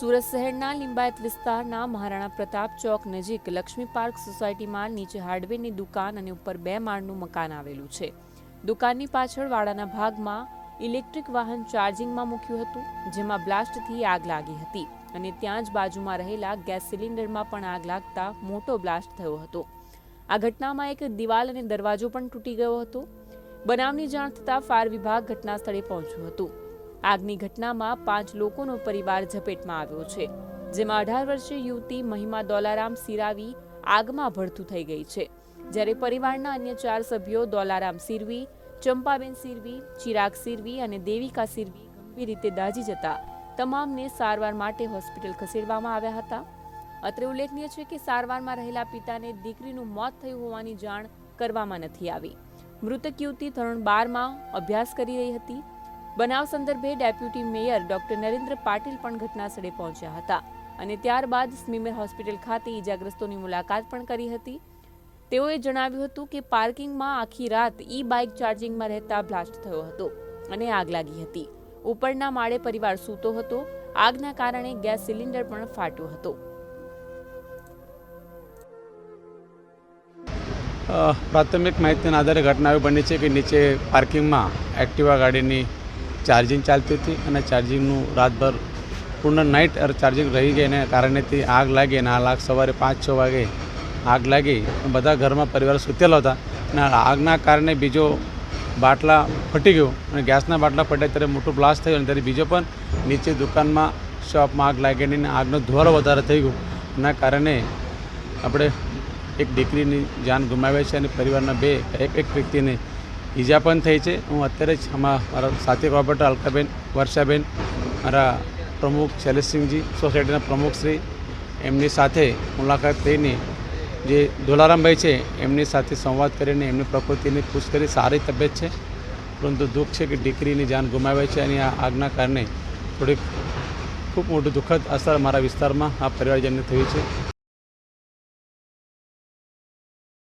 સુરત શહેરના લિંબાયત વિસ્તારના મહારાણા પ્રતાપ ચોક નજીક લક્ષ્મી પાર્ક સોસાયટીમાં નીચે હાર્ડવેરની દુકાન અને ઉપર બે માળનું મકાન આવેલું છે. દુકાનની પાછળ વાડાના ભાગમાં ઇલેક્ટ્રિક વાહન ચાર્જિંગમાં મૂક્યું હતું, જેમાં બ્લાસ્ટથી આગ લાગી હતી અને ત્યાં જ બાજુમાં રહેલા ગેસ સિલિન્ડરમાં પણ આગ લાગતા મોટો બ્લાસ્ટ થયો હતો. આ ઘટનામાં એક દિવાલ અને દરવાજો પણ તૂટી ગયો હતો. બનાવની જાણ થતાં ફાયર વિભાગ ઘટના સ્થળે પહોંચ્યું હતું. આગની ઘટનામાં પાંચ લોકોનો પરિવાર ઝપેટમાં આવ્યો છે, જેમાં અઢાર વર્ષીય યુવતી મહિમા દોલારામ સિરાવી આગમાં ભડથું થઈ ગઈ છે. જ્યારે પરિવારના અન્ય ચાર સભ્યો દોલારામ સિરવી, ચંપાબેન સિરવી, ચિરાગ સિરવી અને દેવિકા સિરવી ગંભીર રીતે દાઝી જતા તમામને સારવાર માટે હોસ્પિટલ ખસેડવામાં આવ્યા હતા. અત્રે ઉલ્લેખનીય છે કે સારવારમાં રહેલા પિતાને દીકરીનું મોત થયું હોવાની જાણ કરવામાં નથી આવી. મૃતક યુવતી ધોરણ બારમાં અભ્યાસ કરી રહી હતી. બનાવ સંદર્ભે deputy mayor doctor Narendra Patil પણ ઘટના સ્થળે પહોંચ્યા હતા અને ત્યારબાદ સ્મીમેર હોસ્પિટલ ખાતે ઈજાગ્રસ્તોની મુલાકાત પણ કરી હતી. તેઓએ જણાવ્યું હતું કે પાર્કિંગમાં આખી રાત ઈ બાઇક ચાર્જિંગમાં રહેતા બ્લાસ્ટ થયો હતો અને આગ લાગી હતી. ઉપરના માળે પરિવાર સૂતો હતો. આગના કારણે ગેસ સિલિન્ડર પણ ફાટ્યો હતો. પ્રાથમિક માહિતીના આધારે ઘટના એવી બની છે કે નીચે પાર્કિંગમાં એક્ટિવા ગાડીની ચાર્જિંગ ચાલતી હતી અને ચાર્જિંગનું રાતભર પૂર્ણ નાઇટ ચાર્જિંગ રહી ગઈ એને કારણેથી આગ લાગી અને આ લાગ સવારે પાંચ છ વાગે આગ લાગી. બધા ઘરમાં પરિવાર સૂતેલા હતા અને આગના કારણે બીજો બાટલા ફટી ગયો અને ગેસના બાટલા ફટ્યા ત્યારે મોટું બ્લાસ્ટ થયું અને ત્યારે બીજો પણ નીચે દુકાનમાં શોપમાં આગ લાગી અને આગનો ધુવારો વધારે થઈ ગયો. એના કારણે આપણે એક દીકરીની જાન ગુમાવે છે અને પરિવારના બે એક એક વ્યક્તિને ઈજા પણ થઈ છે. હું અત્યારે જ આમાં મારા સાથી કોર્પોરેટર અલકાબેન, વર્ષાબેન, મારા પ્રમુખ શૈલેષસિંહજી, સોસાયટીના પ્રમુખશ્રી એમની સાથે મુલાકાત લઈને જે દોલારામભાઈ છે, એમની સાથે સંવાદ કરીને એમની પ્રકૃતિની ખુશ કરી. સારી તબિયત છે, પરંતુ દુઃખ છે કે દીકરીની જાન ગુમાવે છે અને આ આગના કારણે થોડીક ખૂબ મોટું દુઃખદ અસર મારા વિસ્તારમાં આ પરિવારજનને થયું છે.